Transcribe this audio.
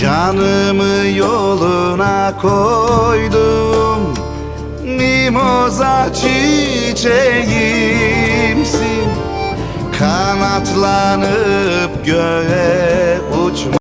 Canımı yoluna koydum. Mimoza çiçeğimsin. Kanatlanıp göğe